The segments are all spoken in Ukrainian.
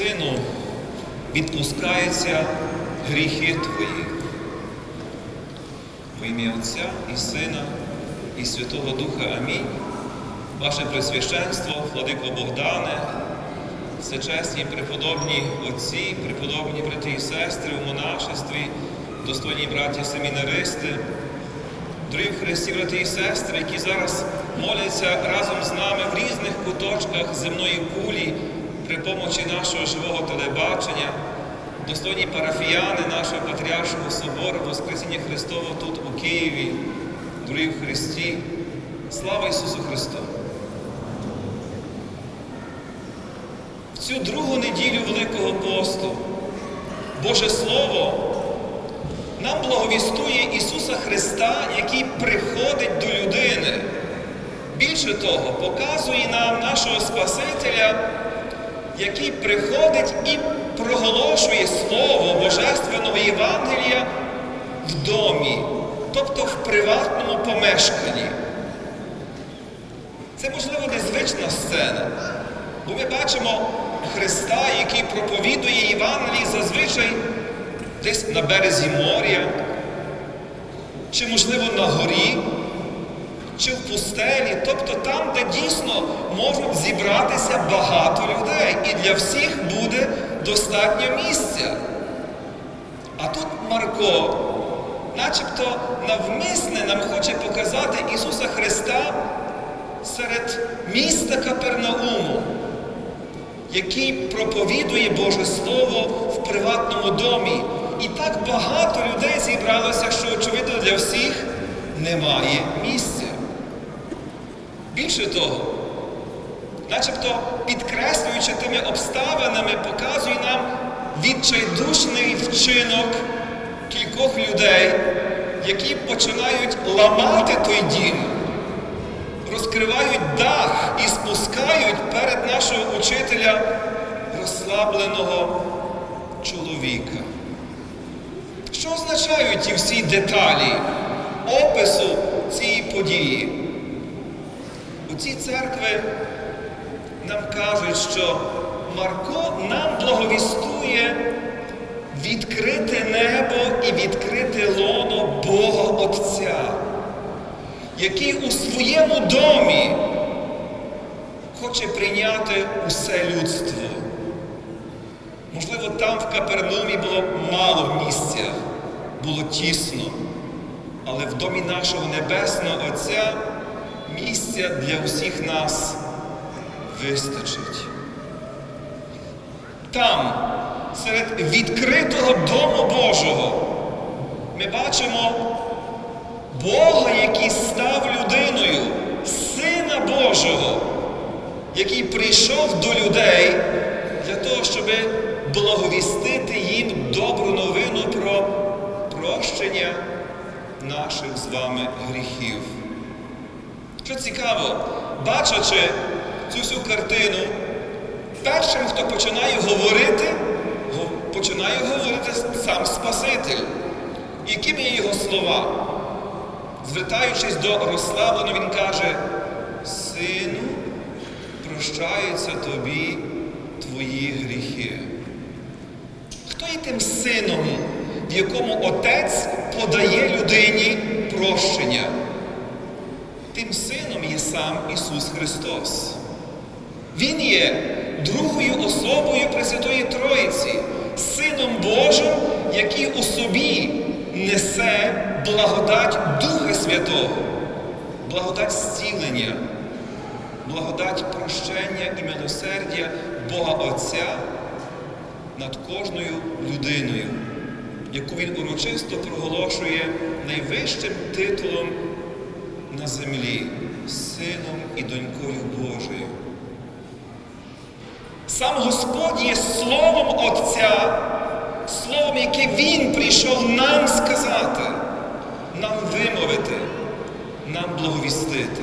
Сину, відпускаються гріхи твої. Во ім'я Отця і Сина, і Святого Духа Амінь. Ваше Пресвященство, Владико Богдане, всечесні преподобні отці, преподобні брати і сестри у монашестві, достойні браті семінаристи, дорогі в Христі, брати і сестри, які зараз моляться разом з нами в різних куточках земної кулі при помочі нашого живого телебачення, достойні парафіяни нашого Патріаршого собору, Воскресіння Христового тут у Києві, дорогі в Христі. Слава Ісусу Христу! В цю другу неділю Великого посту Боже Слово нам благовістує Ісуса Христа, який приходить до людини. Більше того, показує нам нашого Спасителя, який приходить і проголошує Слово Божественного Євангелія в домі, тобто в приватному помешканні. Це, можливо, незвична сцена, бо ми бачимо Христа, який проповідує Євангелії зазвичай десь на березі моря, чи, можливо, на горі, чи в пустелі, тобто там, де дійсно можуть зібратися багато людей, і для всіх буде достатньо місця. А тут Марко, начебто навмисне нам хоче показати Ісуса Христа серед міста Капернауму, який проповідує Боже Слово в приватному домі. І так багато людей зібралося, що, очевидно, для всіх немає місця. Більше того, начебто підкреслюючи тими обставинами, показує нам відчайдушний вчинок кількох людей, які починають ламати той дім, розкривають дах і спускають перед нашого учителя розслабленого чоловіка. Що означають ті всі деталі опису цієї події? У цій церкви нам кажуть, що Марко нам благовістує відкрите небо і відкрите лоно Бога Отця, який у своєму домі хоче прийняти усе людство. Можливо, там в Капернумі було мало місця, було тісно, але в домі нашого Небесного Отця місця для усіх нас вистачить. Там, серед відкритого Дому Божого, ми бачимо Бога, який став людиною, Сина Божого, який прийшов до людей для того, щоб благовістити їм добру новину про прощення наших з вами гріхів. Що цікаво, бачачи цю всю картину, першим, хто починає говорити, починає говорити сам Спаситель. Якими є його слова? Звертаючись до розслабленого, він каже, Сину, прощаються тобі твої гріхи. Хто є тим сином, в якому Отець подає людині прощення? Тим сином є сам Ісус Христос. Він є другою особою Пресвятої Троїці, Сином Божим, який у собі несе благодать Духа Святого, благодать зцілення, благодать прощення і милосердя Бога Отця над кожною людиною, яку Він урочисто проголошує найвищим титулом на землі, Сином і донькою Божою. Сам Господь є Словом Отця, Словом, яке Він прийшов нам сказати, нам вимовити, нам благовістити.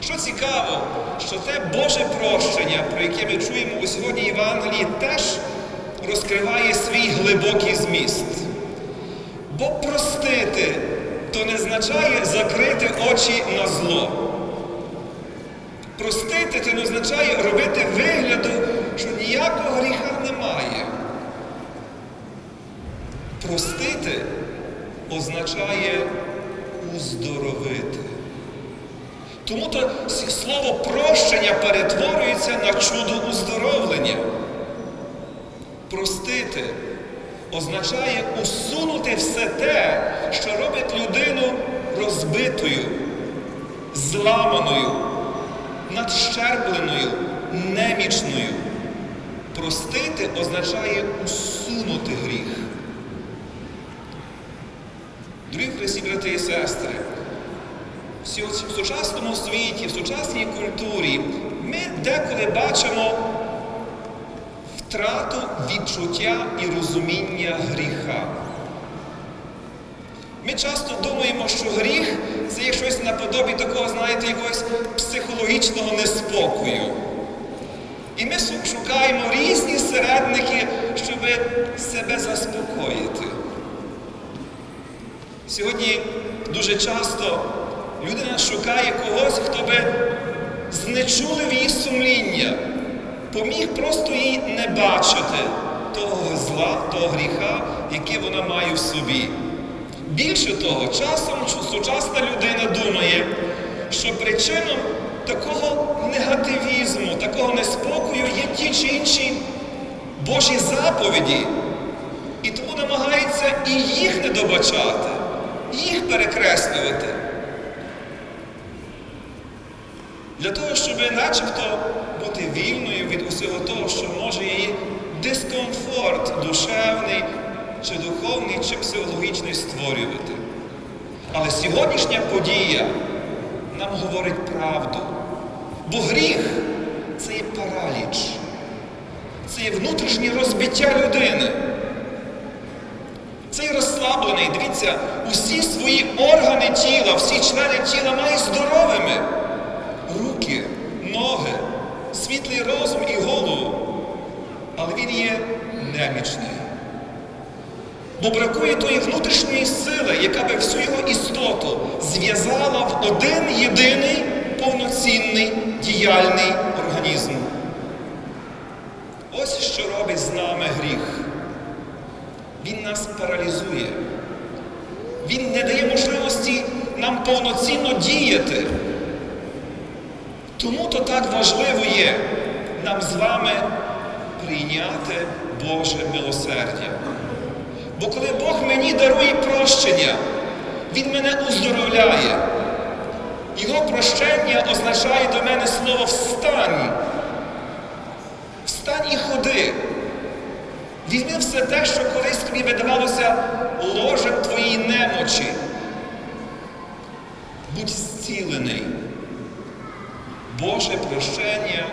Що цікаво, що те Боже прощення, про яке ми чуємо у сьогодні Євангелії, теж розкриває свій глибокий зміст. Бо простити то не означає закрити очі на зло. Простити це не означає робити вигляду, що ніякого гріха немає. Простити означає уздоровити. Тому то слово прощення перетворюється на чудо уздоровлення. Простити означає усунути все те, що робить людину розбитою, зламаною, надщербленою, немічною. Простити означає усунути гріх. Дорогі Христі, брати і сестри, в сучасному світі, в сучасній культурі ми деколи бачимо втрату відчуття і розуміння гріха. Ми часто думаємо, що гріх це є щось наподобі такого, знаєте, якогось психологічного неспокою. І ми шукаємо різні середники, щоб себе заспокоїти. Сьогодні дуже часто людина шукає когось, хто би знечулив її сумління, поміг просто їй не бачити того зла, того гріха, який вона має в собі. Більше того, часом сучасна людина думає, що причином такого негативізму, такого неспокою є ті чи інші Божі заповіді. І тому намагається і їх не добачати, їх перекреслювати. Для того, щоб начебто бути вільною від усього того, що може її дискомфорт душевний, чи духовний, чи психологічний створювати. Але сьогоднішня подія нам говорить правду. Бо гріх це є параліч, це є внутрішнє розбиття людини. Цей розслаблений, дивіться, усі свої органи тіла, всі члени тіла має здоровими. Ноги, світлий розум і голову. Але він є немічний. Бо бракує тої внутрішньої сили, яка би всю його істоту зв'язала в один єдиний повноцінний діяльний організм. Ось що робить з нами гріх. Він нас паралізує. Він не дає можливості нам повноцінно діяти. Тому то так важливо є нам з вами прийняти Боже милосердя. Бо коли Бог мені дарує прощення, Він мене уздоровляє. Його прощення означає до мене слово встань. Встань і ходи. Візьми все те, що колись тобі видавалося ложем твоїй немочі. Будь зцілений. Боже прощення,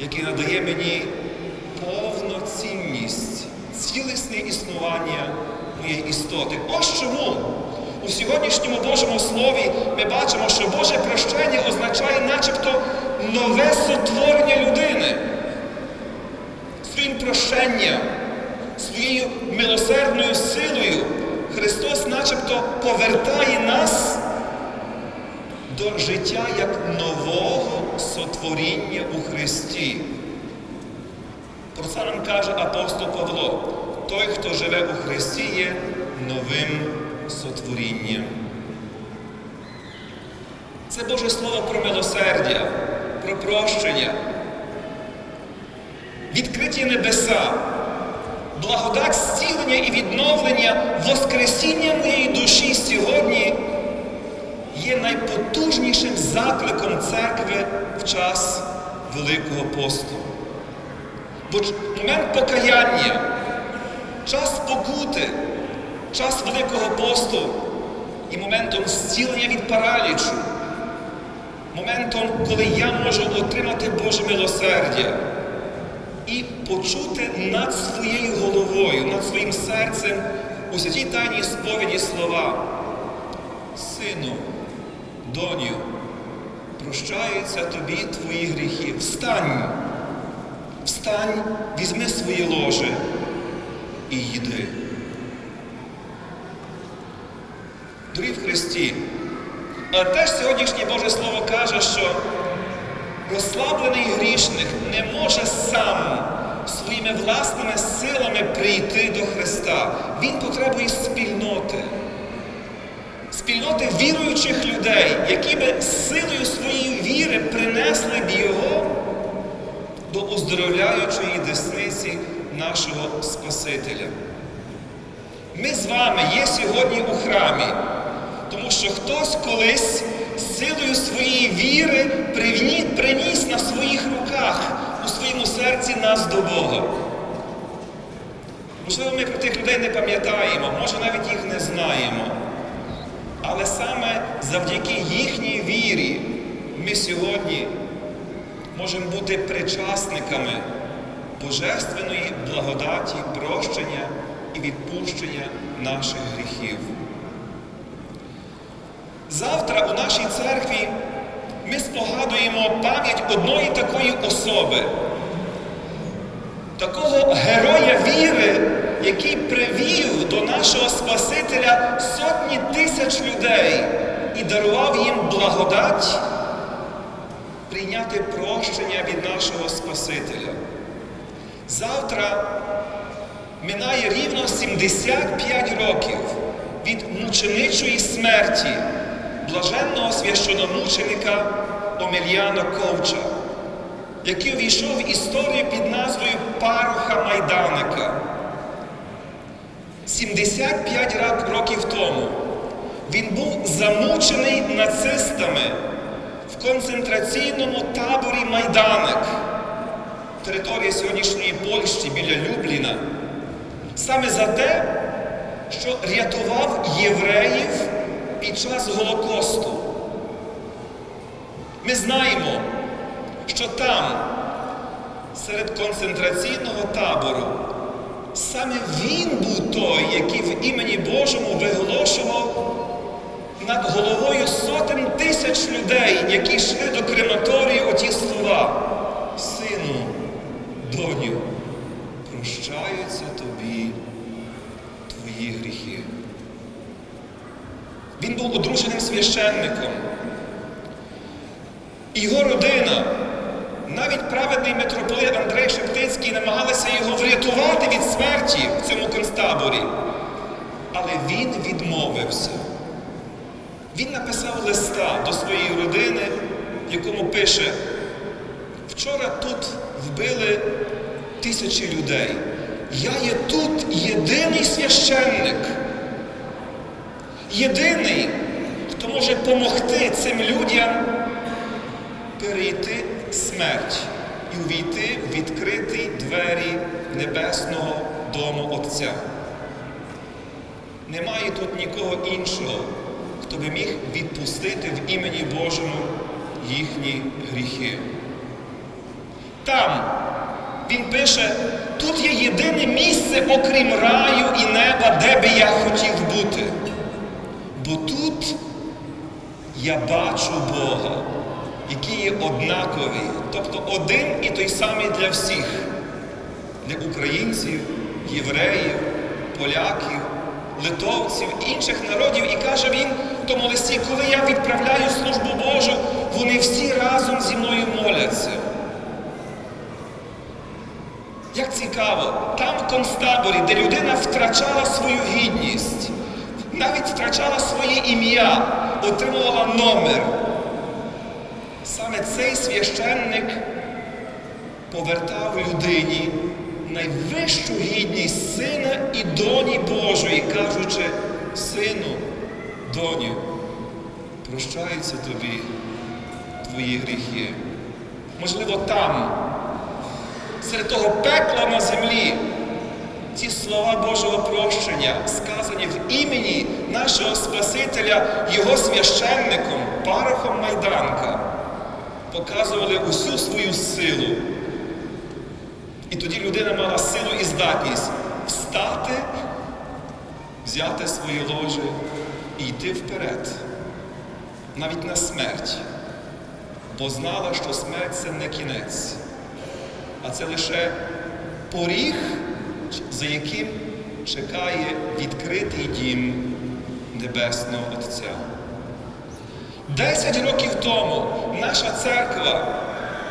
яке надає мені повноцінність, цілісне існування моєї істоти. Ось чому у сьогоднішньому Божому Слові ми бачимо, що Боже прощення означає начебто нове сотворення людини. Своїм прощенням, своєю милосердною силою Христос начебто повертає нас до життя як нового сотворіння у Христі. Про це нам каже апостол Павло. Той, хто живе у Христі, є новим сотворінням. Це Боже Слово про милосердя, про прощення, відкриті небеса, благодать зцілення і відновлення, Воскресіння моєї душі сьогодні є найпотужнішим закликом церкви в час Великого посту. Бо момент покаяння, час покути, час Великого посту і моментом зцілення від паралічу, моментом, коли я можу отримати Боже милосердя і почути над своєю головою, над своїм серцем у святій тайній сповіді слова. Сину, доню, прощаються тобі твої гріхи. Встань! Встань, візьми своє ложе і їди. Дорогі в Христі, але теж сьогоднішнє Боже Слово каже, що Розслаблений грішник не може сам своїми власними силами прийти до Христа. Він потребує спільноти. Спільноти віруючих людей, які би силою своєї віри принесли б його до оздоровляючої десниці нашого Спасителя. Ми з вами є сьогодні у храмі, тому що хтось колись силою своєї віри приніс на своїх руках у своєму серці нас до Бога. Можливо, ми про тих людей не пам'ятаємо, може навіть їх не знаємо. Але саме завдяки їхній вірі ми сьогодні можемо бути причасниками божественної благодаті, прощення і відпущення наших гріхів. Завтра у нашій церкві ми спогадуємо пам'ять одної такої особи, такого героя віри, який привів до нашого Спасителя сотні тисяч людей і дарував їм благодать прийняти прощення від нашого Спасителя. Завтра минає рівно 75 років від мученичої смерті блаженного священомученика Омельяна Ковча, який увійшов в історію під назвою Пароха Майданика. 75 років тому він був замучений нацистами в концентраційному таборі Майданик, територія сьогоднішньої Польщі біля Любліна, саме за те, що рятував євреїв під час Голокосту. Ми знаємо, що там, серед концентраційного табору, саме він був той, який в імені Божому виголошував над головою сотень тисяч людей, які йшли до крематорії оті слова. Сину, доню, прощаються тобі твої гріхи. Він був одруженим священником. Його родина, навіть праведний митрополит Андрей Шептицький намагалися його врятувати від смерті в цьому концтаборі. Але він відмовився. Він написав листа до своєї родини, в якому пише: вчора тут вбили тисячі людей. Я є тут єдиний священник. Єдиний, хто може допомогти цим людям перейти смерть і увійти в відкриті двері небесного дому Отця. Немає тут нікого іншого, хто би міг відпустити в імені Божому їхні гріхи. Там він пише, тут є єдине місце, окрім раю і неба, де би я хотів бути. Бо тут я бачу Бога, який є однаковий, тобто один і той самий для всіх, для українців, євреїв, поляків, литовців, інших народів. І каже він в тому листі, коли я відправляю службу Божу, вони всі разом зі мною моляться. Як цікаво, там в концтаборі, де людина втрачала свою гідність, навіть втрачала своє ім'я, отримувала номер. Саме цей священник повертав людині найвищу гідність сина і доні Божої, кажучи, сину, доню, прощаються тобі твої гріхи. Можливо, там, серед того пекла на землі, ці слова Божого прощення, сказані в імені нашого Спасителя, Його священником, парохом Майданка, показували усю свою силу. І тоді людина мала силу і здатність встати, взяти своє ложе і йти вперед, навіть на смерть, бо знала, що смерть це не кінець, а це лише поріг, за яким чекає відкритий дім Небесного Отця. Десять років тому наша церква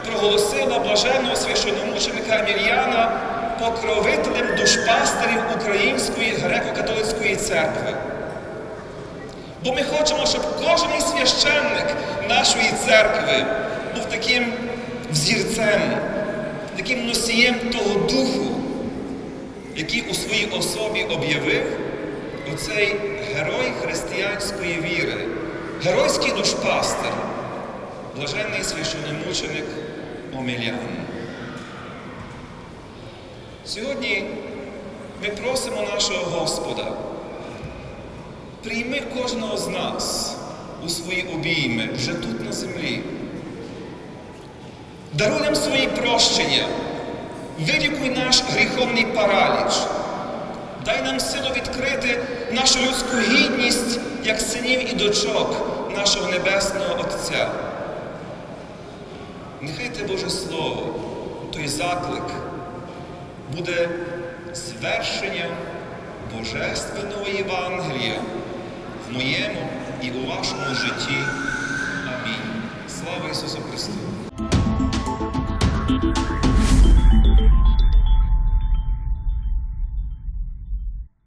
проголосила блаженного священомученика Емільяна покровителем душпастерів Української греко-католицької церкви. Бо ми хочемо, щоб кожен священник нашої церкви був таким взірцем, таким носієм того духу, який у своїй особі об'явив оцей герой християнської віри, геройський душпастер, блаженний священомученик Омелян. Сьогодні ми просимо нашого Господа, прийми кожного з нас у свої обійми вже тут на землі. Даруй нам свої прощення, вилікуй наш гріховний параліч, дай нам силу відкрити нашу людську гідність як синів і дочок нашого Небесного Отця. Нехай те Боже Слово, той заклик буде звершенням Божественного Євангелія в моєму і у вашому житті. Амінь. Слава Ісусу Христу!